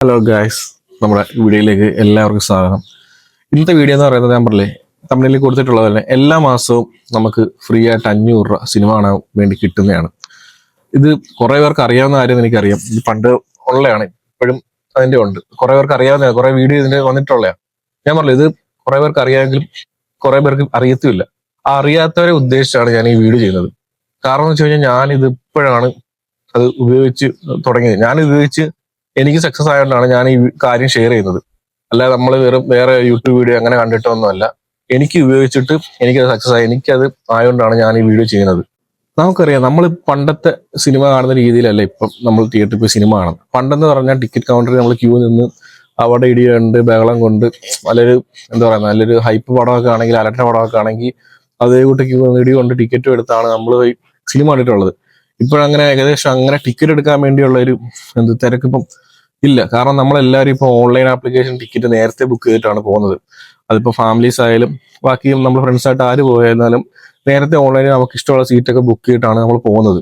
Hello guys നമ്മുടെ വീഡിയോയിലേക്ക് എല്ലാവർക്കും സ്വാഗതം. ഇന്നത്തെ വീഡിയോ എന്ന് പറയുന്നത് ഞാൻ പറഞ്ഞില്ലേ തമിഴിൽ കൊടുത്തിട്ടുള്ളത് തന്നെ എല്ലാ മാസവും നമുക്ക് ഫ്രീ ആയിട്ട് അഞ്ഞൂറ് രൂപ സിനിമ കാണാൻ വേണ്ടി കിട്ടുന്നതാണ്. ഇത് കുറെ പേർക്ക് അറിയാവുന്ന കാര്യം എനിക്കറിയാം. ഇത് പണ്ട് ഉള്ളതാണ് ഇപ്പോഴും അതിന്റെ ഉണ്ട്. കുറെ പേർക്ക് അറിയാവുന്ന കുറെ വീഡിയോ ഇതിന്റെ വന്നിട്ടുള്ളതാണ്. ഞാൻ പറഞ്ഞു ഇത് കുറെ പേർക്ക് അറിയാമെങ്കിലും കുറെ പേർക്ക് അറിയത്തുമില്ല. ആ അറിയാത്തവരെ ഉദ്ദേശിച്ചാണ് ഞാൻ ഈ വീഡിയോ ചെയ്യുന്നത്. കാരണം എന്ന് വെച്ച് കഴിഞ്ഞാൽ ഞാനിത് ഇപ്പോഴാണ് അത് ഉപയോഗിച്ച് തുടങ്ങിയത്. ഞാനിത് ഉപയോഗിച്ച് എനിക്ക് സക്സസ് ആയതുകൊണ്ടാണ് ഞാൻ ഈ കാര്യം ഷെയർ ചെയ്യുന്നത്. അല്ലാതെ നമ്മൾ വെറും വേറെ യൂട്യൂബ് വീഡിയോ അങ്ങനെ കണ്ടിട്ടൊന്നുമല്ല. എനിക്ക് ഉപയോഗിച്ചിട്ട് എനിക്കത് സക്സസ് ആയി. എനിക്കത് ആയതുകൊണ്ടാണ് ഞാൻ ഈ വീഡിയോ ചെയ്യുന്നത്. നമുക്കറിയാം നമ്മൾ പണ്ടത്തെ സിനിമ കാണുന്ന രീതിയിലല്ല ഇപ്പം നമ്മൾ തിയേറ്ററിൽ പോയി സിനിമ കാണുന്നത്. പണ്ടെന്ന് പറഞ്ഞാൽ ടിക്കറ്റ് കൗണ്ടറിൽ നമ്മൾ ക്യൂ നിന്ന് അവിടെ ഇടിയുണ്ട് ബഹളം കൊണ്ട് നല്ലൊരു എന്താ പറയുക നല്ലൊരു ഹൈപ്പ് പടമൊക്കെ ആണെങ്കിൽ അലട്ട പടമൊക്കെ ആണെങ്കിൽ അതേ കൂട്ടി ക്യൂ ഇടി കൊണ്ട് ടിക്കറ്റും എടുത്താണ് നമ്മൾ സിനിമ കണ്ടിട്ടുള്ളത്. ഇപ്പോഴങ്ങനെ ഏകദേശം അങ്ങനെ ടിക്കറ്റ് എടുക്കാൻ വേണ്ടിയുള്ള ഒരു എന്ത് തിരക്ക് ഇപ്പം ഇല്ല. കാരണം നമ്മളെല്ലാവരും ഇപ്പോൾ ഓൺലൈൻ ആപ്ലിക്കേഷൻ ടിക്കറ്റ് നേരത്തെ ബുക്ക് ചെയ്തിട്ടാണ് പോകുന്നത്. അതിപ്പോൾ ഫാമിലീസ് ആയാലും ബാക്കി നമ്മൾ ഫ്രണ്ട്സായിട്ട് ആര് പോയാലും നേരത്തെ ഓൺലൈനിൽ നമുക്ക് ഇഷ്ടമുള്ള സീറ്റൊക്കെ ബുക്ക് ചെയ്തിട്ടാണ് നമ്മൾ പോകുന്നത്.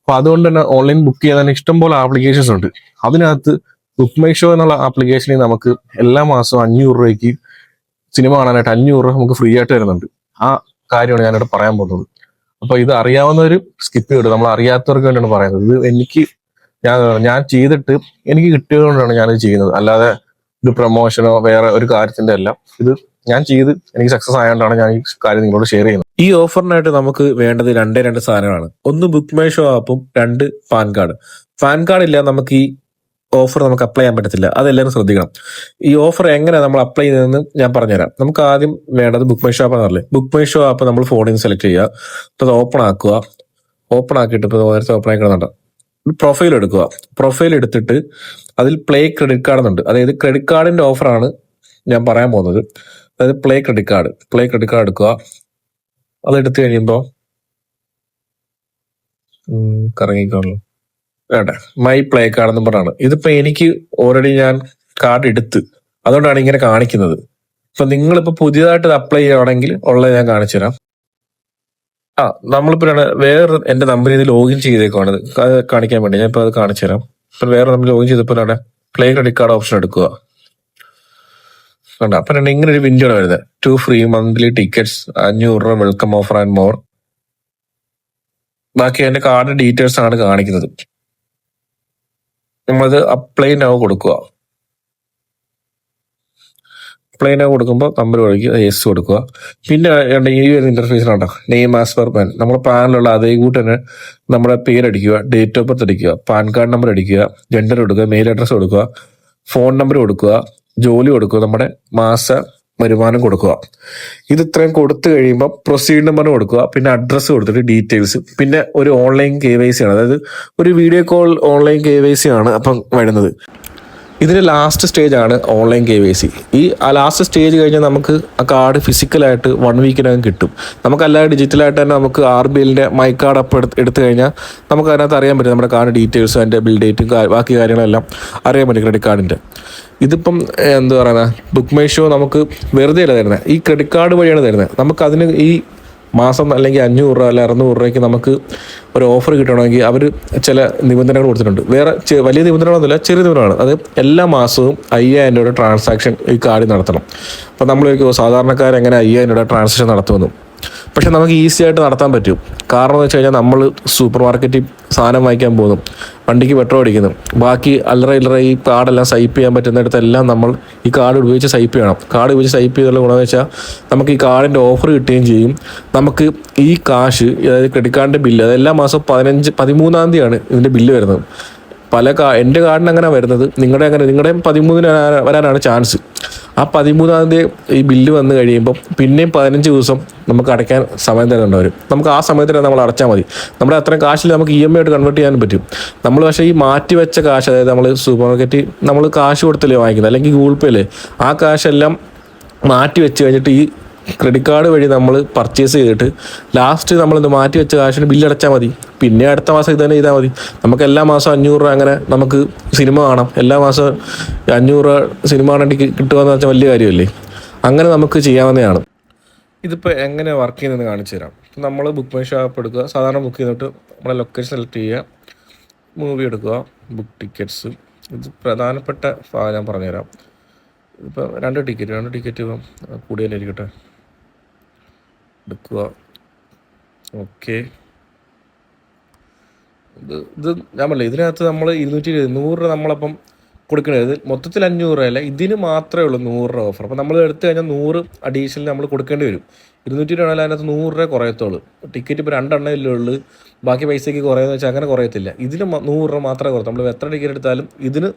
അപ്പോൾ അതുകൊണ്ട് തന്നെ ഓൺലൈൻ ബുക്ക് ചെയ്യാൻ ഇഷ്ടംപോലെ ആപ്ലിക്കേഷൻസ് ഉണ്ട്. അതിനകത്ത് ബുക്ക് മൈ ഷോ എന്നുള്ള ആപ്ലിക്കേഷനിൽ നമുക്ക് എല്ലാ മാസവും അഞ്ഞൂറ് രൂപയ്ക്ക് സിനിമ കാണാനായിട്ട് അഞ്ഞൂറ് രൂപ നമുക്ക് ഫ്രീ ആയിട്ട് തരുന്നുണ്ട്. ആ കാര്യമാണ് ഞാനിവിടെ പറയാൻ പോകുന്നത്. അപ്പോൾ ഇത് അറിയാവുന്നവർ സ്കിപ്പ് ചെയ്തു നമ്മൾ അറിയാത്തവർക്ക് വേണ്ടിയാണ് പറയുന്നത്. ഇത് എനിക്ക് ഞാൻ ഞാൻ ചെയ്തിട്ട് എനിക്ക് കിട്ടിയതുകൊണ്ടാണ് ഞാനിത് ചെയ്യുന്നത്. അല്ലാതെ ഒരു പ്രൊമോഷനോ വേറെ ഒരു കാര്യത്തിന്റെ അല്ല. ഇത് ഞാൻ ചെയ്ത് എനിക്ക് സക്സസ് ആയതുകൊണ്ടാണ് ഞാൻ ഈ കാര്യം നിങ്ങളോട് ഷെയർ ചെയ്യുന്നത്. ഈ ഓഫറിനായിട്ട് നമുക്ക് വേണ്ടത് രണ്ടേ രണ്ട് സാധനമാണ് ഒന്ന് ബുക്ക് മൈ ഷോ ആപ്പും രണ്ട് പാൻ കാർഡ്. പാൻ കാർഡ് ഇല്ല നമുക്ക് ഈ ഓഫർ നമുക്ക് അപ്ലൈ ചെയ്യാൻ പറ്റത്തില്ല. അതെല്ലാവരും ശ്രദ്ധിക്കണം. ഈ ഓഫർ എങ്ങനെ നമ്മൾ അപ്ലൈ ചെയ്യുന്നതെന്ന് ഞാൻ പറഞ്ഞുതരാം. നമുക്ക് ആദ്യം വേണ്ടത് ബുക്ക് മൈ ഷോ ആപ്പ് എന്നല്ലേ ബുക്ക് മൈ ഷോ ആപ്പ് നമ്മൾ ഫോണിൽ നിന്ന് സെലക്ട് ചെയ്യുക അത് ഓപ്പൺ ആക്കുക. ഓപ്പൺ ആക്കിയിട്ട് ഇപ്പോൾ നേരത്തെ ഓപ്പൺ ആക്കി കിടന്നുണ്ട്. പ്രൊഫൈൽ എടുക്കുക. പ്രൊഫൈൽ എടുത്തിട്ട് അതിൽ പ്ലേ ക്രെഡിറ്റ് കാർഡ് എന്നുണ്ട്. അതായത് ക്രെഡിറ്റ് കാർഡിന്റെ ഓഫറാണ് ഞാൻ പറയാൻ പോകുന്നത്. അതായത് play credit card play credit card എടുക്കുക. അത് എടുത്തു കഴിയുമ്പോൾ കറങ്ങിക്കാണല്ലോ വേണ്ട. മൈ പ്ലേ കാർഡ് എന്ന് പറഞ്ഞാണ്. ഇതിപ്പോ എനിക്ക് ഓൾറെഡി ഞാൻ കാർഡ് എടുത്ത്. അതുകൊണ്ടാണ് ഇങ്ങനെ കാണിക്കുന്നത്. ഇപ്പൊ നിങ്ങളിപ്പോ പുതിയതായിട്ട് അപ്ലൈ ചെയ്യുകയാണെങ്കിൽ ഉള്ളത് ഞാൻ കാണിച്ചു തരാം ആ നമ്മളിപ്പോ വേറെ എന്റെ നമ്പറിൽ ഇത് ലോഗിൻ ചെയ്തേക്കുവാണ്. കാണിക്കാൻ വേണ്ടി. ഞാൻ ഇപ്പൊ അത് കാണിച്ചു തരാം. ഇപ്പൊ വേറെ നമ്മൾ ലോഗിൻ ചെയ്തപ്പോൾ അവിടെ പ്ലേ ക്രെഡിറ്റ് കാർഡ് ഓപ്ഷൻ എടുക്കുക. കണ്ട? അപ്പൊ ഇങ്ങനെ ഒരു വിൻഡോ ആണ് വരുന്നത്. ടു ഫ്രീ മന്ത്ലി ടിക്കറ്റ്സ് അഞ്ഞൂറ് രൂപ വെൽക്കം ഓഫർ ആൻഡ് മോർ ബാക്കി അതിന്റെ കാർഡ് ഡീറ്റെയിൽസ് ആണ് കാണിക്കുന്നത്. നമ്മളത് അപ്ലൈ നൗ കൊടുക്കുക. അപ്ലൈ നൗ കൊടുക്കുമ്പോൾ നമ്പർ കൊടുക്കുക എസ് കൊടുക്കുക. പിന്നെ ഈ ഒരു ഇന്റർഫേസിലുണ്ടോ നെയിം ആസ് പെർ പാൻ നമ്മുടെ പാനിലുള്ള അതേ കൂട്ട് തന്നെ നമ്മുടെ പേരടിക്കുക ഡേറ്റ് ഓഫ് ബർത്ത് അടിക്കുക പാൻ കാർഡ് നമ്പർ അടിക്കുക ജെൻഡർ കൊടുക്കുക മെയിൽ അഡ്രസ്സ് കൊടുക്കുക ഫോൺ നമ്പർ കൊടുക്കുക ജോലി കൊടുക്കുക നമ്മുടെ മാസ വരുമാനം കൊടുക്കുക. ഇത് ഇത്രയും കൊടുത്തു കഴിയുമ്പോൾ പ്രൊസീഡ് നമ്പർ കൊടുക്കുക പിന്നെ അഡ്രസ്സ് കൊടുത്തിട്ട് ഡീറ്റെയിൽസ് പിന്നെ ഒരു ഓൺലൈൻ കെ വൈ സി ആണ്. അതായത് ഒരു video call online K Y C ആണ് അപ്പം വരുന്നത്. ഇതിന്റെ ലാസ്റ്റ് സ്റ്റേജ് ആണ് ഓൺലൈൻ കെ വൈ സി ഈ ആ ലാസ്റ്റ് സ്റ്റേജ് കഴിഞ്ഞാൽ നമുക്ക് ആ കാർഡ് ഫിസിക്കലായിട്ട് വൺ വീക്കിനകം കിട്ടും. നമുക്കല്ലാതെ ഡിജിറ്റലായിട്ട് തന്നെ നമുക്ക് ആർ ബി എല്ലിന്റെ മൈ കാർഡ് അപ്പം എടുത്ത് എടുത്തു കഴിഞ്ഞാൽ നമുക്ക് അതിനകത്ത് അറിയാൻ പറ്റും നമ്മുടെ കാർഡ് ഡീറ്റെയിൽസ് അതിന്റെ ബിൽ ഡേറ്റും ബാക്കി കാര്യങ്ങളെല്ലാം അറിയാൻ പറ്റും ക്രെഡിറ്റ് കാർഡിന്റെ ഇതിപ്പം എന്താ പറയുക ബുക്ക് മൈ ഷോ നമുക്ക് വെറുതെ അല്ല തരുന്നത് ഈ ക്രെഡിറ്റ് കാർഡ് വഴിയാണ് തരുന്നത് നമുക്ക് അതിന് ഈ മാസം അല്ലെങ്കിൽ അഞ്ഞൂറ് രൂപ അല്ലെങ്കിൽ അറുന്നൂറ് രൂപയ്ക്ക് നമുക്ക് ഒരു ഓഫർ കിട്ടണമെങ്കിൽ അവർ ചില നിബന്ധനകൾ കൊടുത്തിട്ടുണ്ട്. വേറെ വലിയ നിബന്ധനകളൊന്നുമില്ല ചെറിയ നിബന്ധനകളാണ്. അത് എല്ലാ മാസവും അയ്യായിരം രൂപയുടെ ട്രാൻസാക്ഷൻ ഈ കാർഡിൽ നടത്തണം. അപ്പോൾ നമ്മൾ സാധാരണക്കാരെങ്ങനെ അയ്യായിരം രൂപയുടെ ട്രാൻസാക്ഷൻ നടത്തുമെന്നും. പക്ഷെ നമുക്ക് ഈസി ആയിട്ട് നടത്താൻ പറ്റും. കാരണം എന്ന് വെച്ച് കഴിഞ്ഞാൽ നമ്മൾ സൂപ്പർ മാർക്കറ്റിൽ സാധനം വാങ്ങിക്കാൻ പോകുന്നു. വണ്ടിക്ക് പെട്രോൾ അടിക്കുന്നു. ബാക്കി അല്ലറ ഇല്ലറ ഈ കാർഡെല്ലാം സൈപ്പ് ചെയ്യാൻ പറ്റുന്നിടത്തെല്ലാം നമ്മൾ ഈ കാർഡ് ഉപയോഗിച്ച് സൈപ്പ് ചെയ്യണം. കാർഡ് ഉപയോഗിച്ച് സൈപ്പ് ചെയ്തുള്ള ഗുണമെന്ന് വെച്ചാൽ നമുക്ക് ഈ കാർഡിന്റെ ഓഫർ കിട്ടുകയും ചെയ്യും. നമുക്ക് ഈ കാശ് അതായത് ക്രെഡിറ്റ് കാർഡിന്റെ ബില്ല് അത് എല്ലാ മാസവും പതിനഞ്ച് പതിമൂന്നാം തീയതിയാണ് ഇതിന്റെ ബില്ല് വരുന്നത്. പല കാ എന്റെ കാർഡിന് അങ്ങനെ വരുന്നത്. നിങ്ങളുടെ അങ്ങനെ നിങ്ങളുടെയും പതിമൂന്നിന് വരാ- വരാനാണ് ചാൻസ്. ആ പതിമൂന്നാം തീയതി ഈ ബില്ല് വന്നു കഴിയുമ്പോൾ പിന്നെയും പതിനഞ്ച് ദിവസം നമുക്ക് അടയ്ക്കാൻ സമയം തരുന്നുണ്ട് അവർ നമുക്ക് ആ സമയത്ത് തന്നെ നമ്മൾ അടച്ചാൽ മതി. നമ്മുടെ അത്രയും കാശിൽ നമുക്ക് ഇ എം ഐ ആയിട്ട് കൺവേർട്ട് ചെയ്യാൻ പറ്റും. നമ്മൾ പക്ഷേ ഈ മാറ്റി വെച്ച കാശ് അതായത് നമ്മൾ സൂപ്പർ മാർക്കറ്റിൽ നമ്മൾ കാശ് കൊടുത്തല്ലേ വാങ്ങിക്കുന്നത്? അല്ലെങ്കിൽ ഗൂഗിൾ പേയിൽ ആ കാശെല്ലാം മാറ്റി വെച്ച് കഴിഞ്ഞിട്ട് ഈ ക്രെഡിറ്റ് കാർഡ് വഴി നമ്മൾ പർച്ചേസ് ചെയ്തിട്ട് ലാസ്റ്റ് നമ്മൾ ഇത് മാറ്റി വെച്ച കാശിന് ബില്ല് അടച്ചാൽ മതി. പിന്നെ അടുത്ത മാസം ഇത് തന്നെ ചെയ്താൽ മതി. നമുക്ക് എല്ലാ മാസവും അഞ്ഞൂറ് രൂപ അങ്ങനെ നമുക്ക് സിനിമ കാണാം. എല്ലാ മാസം അഞ്ഞൂറ് രൂപ സിനിമ കാണേണ്ടി കിട്ടുക എന്ന് വെച്ചാൽ വലിയ കാര്യമല്ലേ? അങ്ങനെ നമുക്ക് ചെയ്യാവുന്നതാണ്. ഇതിപ്പോൾ എങ്ങനെ വർക്ക് ചെയ്യുന്നതെന്ന് കാണിച്ചു തരാം. നമ്മൾ ബുക്ക് മൈ ഷോ ഷോപ്പ് എടുക്കുക. സാധാരണ ബുക്ക് ചെയ്തിട്ട് നമ്മളെ ലൊക്കേഷൻ സെലക്ട് ചെയ്യുക. മൂവി എടുക്കുക. ബുക്ക് ടിക്കറ്റ്സ് ഇത് പ്രധാനപ്പെട്ട ഞാൻ പറഞ്ഞുതരാം. ഇപ്പം രണ്ട് ടിക്കറ്റ് രണ്ട് ടിക്കറ്റ് കൂടുതലായിരിക്കട്ടെ എടുക്കുക. ഓക്കെ. ഇത് ഇത് ഞാൻ പറഞ്ഞില്ല ഇതിനകത്ത് നമ്മൾ ഇരുന്നൂറ്റി ഇരുപത് നൂറ് രൂപ നമ്മളപ്പം കൊടുക്കണത് മൊത്തത്തിൽ അഞ്ഞൂറ് രൂപയല്ല ഇതിന് മാത്രമേ ഉള്ളൂ നൂറ് രൂപ ഓഫർ അപ്പോൾ നമ്മൾ എടുത്തു കഴിഞ്ഞാൽ നൂറ് അഡീഷണൽ നമ്മൾ കൊടുക്കേണ്ടി വരും. ഇരുന്നൂറ്റി രൂപ ആണെങ്കിൽ അതിനകത്ത് നൂറ് രൂപ കുറയത്തുള്ളൂ. ടിക്കറ്റ് ഇപ്പോൾ രണ്ടെണ്ണേ ഉള്ളൂ. ബാക്കി പൈസയ്ക്ക് കുറയുന്നത് വെച്ചാൽ അങ്ങനെ കുറയത്തില്ല. ഇതിന് നൂറ് രൂപ മാത്രമേ കുറയത്തുള്ളൂ നമ്മൾ എത്ര ടിക്കറ്റ് എടുത്താലും ഇതിന്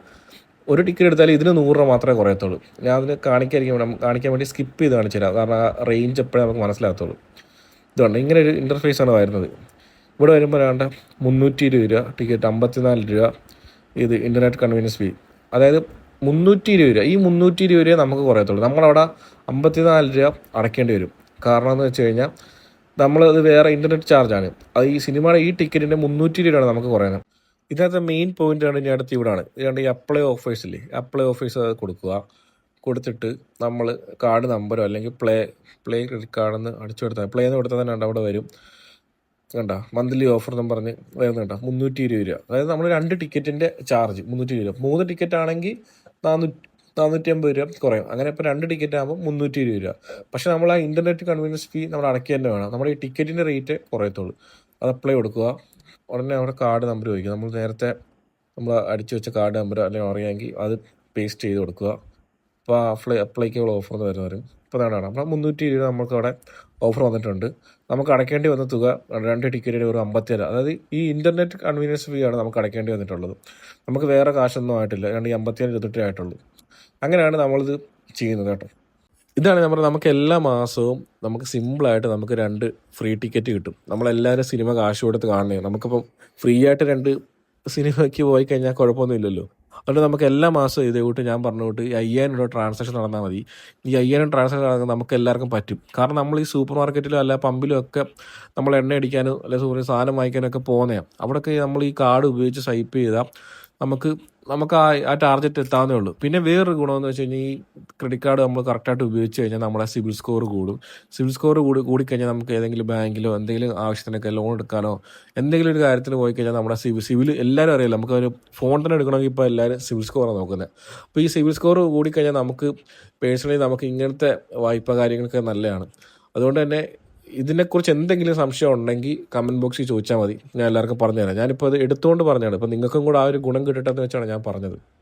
ഒരു ടിക്കറ്റ് എടുത്താലും ഇതിന് നൂറ് രൂപ മാത്രമേ കുറയത്തുള്ളൂ. ഞാൻ അതിന് കാണിക്കാതിരിക്കും കാണിക്കാൻ വേണ്ടി സ്കിപ്പ് ചെയ്ത് കാണിച്ചു തരാം കാരണം ആ റേഞ്ച് എപ്പോഴേ നമുക്ക് മനസ്സിലാകത്തുള്ളൂ. ഇതുകൊണ്ട് ഇങ്ങനെ ഒരു ആണ് വരുന്നത്. ഇവിടെ വരുമ്പോൾ വേണ്ട മുന്നൂറ്റി ഇരുപത് രൂപ ടിക്കറ്റ് അമ്പത്തിനാല് രൂപ ഇത് ഇന്റർനെറ്റ് കൺവീനിയൻസ് ഫീ അതായത് മുന്നൂറ്റി ഇരുപത് രൂപ. ഈ മുന്നൂറ്റി ഇരുപത് രൂപ നമുക്ക് കുറയത്തുള്ളൂ. നമ്മളവിടെ അമ്പത്തിനാല് രൂപ അടയ്ക്കേണ്ടി വരും. കാരണം എന്ന് വെച്ച് കഴിഞ്ഞാൽ നമ്മളത് വേറെ ഇന്റർനെറ്റ് ചാർജാണ് അത് ഈ സിനിമയുടെ ഈ ടിക്കറ്റിന്റെ മുന്നൂറ്റി രൂപയാണ് നമുക്ക് കുറയുന്നത്. ഇതിനകത്ത് മെയിൻ പോയിന്റ് ആണ് ഇനി അടുത്ത് ഇവിടാണ്. ഇതാണ്ട് ഈ അപ്ലൈ ഓഫേഴ്സ് ഇല്ലേ? അപ്ലൈ ഓഫേഴ്സ് കൊടുക്കുക. കൊടുത്തിട്ട് നമ്മൾ കാർഡ് നമ്പറോ അല്ലെങ്കിൽ പ്ലേ പ്ലേ ക്രെഡിറ്റ് കാർഡെന്ന് അടിച്ചു കൊടുത്താൽ പ്ലേ എന്ന് കൊടുത്താൽ തന്നെ അവിടെ വരും. കണ്ട? മന്ത്ലി ഓഫർ എന്ന് പറഞ്ഞ് വരുന്നുണ്ട മുന്നൂറ്റി ഇരുപത് രൂപ. അതായത് നമ്മൾ രണ്ട് ടിക്കറ്റിന്റെ ചാർജ് മുന്നൂറ്റി ഇരുപത് രൂപ. മൂന്ന് ടിക്കറ്റ് ആണെങ്കിൽ നാനൂറ്റി നാനൂറ്റി അമ്പത് രൂപ കുറയും. അങ്ങനെ ഇപ്പോൾ രണ്ട് ടിക്കറ്റ് ആകുമ്പോൾ മുന്നൂറ്റി ഇരുപത് രൂപ. പക്ഷേ നമ്മൾ ആ ഇന്റർനെറ്റ് കൺവീനിയൻസ് ഫീ നമ്മൾ അടയ്ക്കുക തന്നെ വേണം. നമ്മുടെ ഈ ടിക്കറ്റിന്റെ റേറ്റ് കുറയത്തുള്ളൂ. അത് അപ്ലൈ കൊടുക്കുക. ഉടനെ അവിടെ കാർഡ് നമ്പർ ചോദിക്കുക നമ്മൾ നേരത്തെ നമ്മൾ അടിച്ചു വെച്ച കാർഡ് നമ്പർ അല്ലെങ്കിൽ അറിയാമെങ്കിൽ അത് പേസ്റ്റ് ചെയ്ത് കൊടുക്കുക. അപ്പോൾ അപ്ലൈ അപ്ലൈക്കുള്ള ഓഫർ എന്ന് വരുന്ന വരും ഇപ്പോൾ അതാണ് അപ്പോൾ മുന്നൂറ്റി ഇരുപത് നമുക്ക് അവിടെ ഓഫർ വന്നിട്ടുണ്ട്. നമുക്ക് അടയ്ക്കേണ്ടി വന്ന തുക രണ്ട് ടിക്കറ്റിന് ഒരു അമ്പത്തിയേഴ്. അതായത് ഈ ഇന്റർനെറ്റ് കൺവീനിയൻസ് ഫീ ആണ് നമുക്ക് അടയ്ക്കേണ്ടി വന്നിട്ടുള്ളത്. നമുക്ക് വേറെ കാശൊന്നും ആയിട്ടില്ല. രണ്ട് ഈ അമ്പത്തിയേഴ് ഇരുപത്തെട്ടേ ആയിട്ടുള്ളൂ. അങ്ങനെയാണ് നമ്മളിത് ചെയ്യുന്നത് കേട്ടോ. ഇതാണ് നമ്മൾ നമുക്ക് എല്ലാ മാസവും നമുക്ക് സിമ്പിളായിട്ട് നമുക്ക് രണ്ട് ഫ്രീ ടിക്കറ്റ് കിട്ടും. നമ്മളെല്ലാവരും സിനിമ കാശ് കൊടുത്ത് കാണണേ നമുക്കിപ്പം ഫ്രീ ആയിട്ട് രണ്ട് സിനിമയ്ക്ക് പോയി കഴിഞ്ഞാൽ കുഴപ്പമൊന്നുമില്ലല്ലോ അതുകൊണ്ട് നമുക്ക് എല്ലാ മാസവും ഇതേ കൂട്ട് ഞാൻ പറഞ്ഞു ഈ അയ്യായിരം രൂപ ട്രാൻസാക്ഷൻ നടന്നാൽ മതി. ഈ അയ്യായിരം ട്രാൻസാക്ഷൻ നടന്നാൽ നമുക്ക് എല്ലാവർക്കും പറ്റും. കാരണം നമ്മൾ ഈ സൂപ്പർ മാർക്കറ്റിലും അല്ല പമ്പിലും ഒക്കെ നമ്മൾ എണ്ണ അടിക്കാനും അല്ലെങ്കിൽ സൂപ്പർ സാധനം വാങ്ങിക്കാനൊക്കെ പോകുന്നതാണ്. അവിടെയൊക്കെ നമ്മൾ ഈ കാർഡ് ഉപയോഗിച്ച് സ്വൈപ്പ് ചെയ്താൽ നമുക്ക് നമുക്ക് ആ ആ ടാർഗറ്റ് എത്താവുന്നേ ഉള്ളൂ. പിന്നെ വേറൊരു ഗുണമെന്ന് വെച്ച് കഴിഞ്ഞാൽ ഈ ക്രെഡിറ്റ് കാർഡ് നമ്മൾ കറക്റ്റായിട്ട് ഉപയോഗിച്ച് കഴിഞ്ഞാൽ നമ്മുടെ സിബിൽ സ്കോർ കൂടും. സിബിൽ സ്കോർ കൂടി കൂടിക്കഴിഞ്ഞാൽ നമുക്ക് ഏതെങ്കിലും ബാങ്കിലോ എന്തെങ്കിലും ആവശ്യത്തിനൊക്കെ ലോൺ എടുക്കാനോ എന്തെങ്കിലും ഒരു കാര്യത്തിന് പോയി കഴിഞ്ഞാൽ നമ്മുടെ സിബിൽ സിവിൽ എല്ലാവരും അറിയില്ല നമുക്ക് ഒരു ഫോൺ തന്നെ എടുക്കണമെങ്കിൽ ഇപ്പോൾ എല്ലാവരും സിവിൽ സ്കോറാണ് നോക്കുന്നത് അപ്പോൾ ഈ സിവിൽ സ്കോർ കൂടിക്കഴിഞ്ഞാൽ നമുക്ക് പേഴ്സണലി നമുക്ക് ഇങ്ങനത്തെ വായ്പ കാര്യങ്ങളൊക്കെ നല്ലതാണ്. അതുകൊണ്ട് തന്നെ ഇതിനെക്കുറിച്ച് എന്തെങ്കിലും സംശയം ഉണ്ടെങ്കിൽ കമന്റ് ബോക്സിൽ ചോദിച്ചാൽ മതി. ഞാൻ എല്ലാവർക്കും പറഞ്ഞുതരാം. ഞാനിപ്പോൾ അത് എടുത്തുകൊണ്ട് പറഞ്ഞതാണ്. ഇപ്പോൾ നിങ്ങൾക്കും കൂടെ ആ ഒരു ഗുണം കിട്ടട്ടെ എന്ന് വെച്ചാണ് ഞാൻ പറഞ്ഞത്.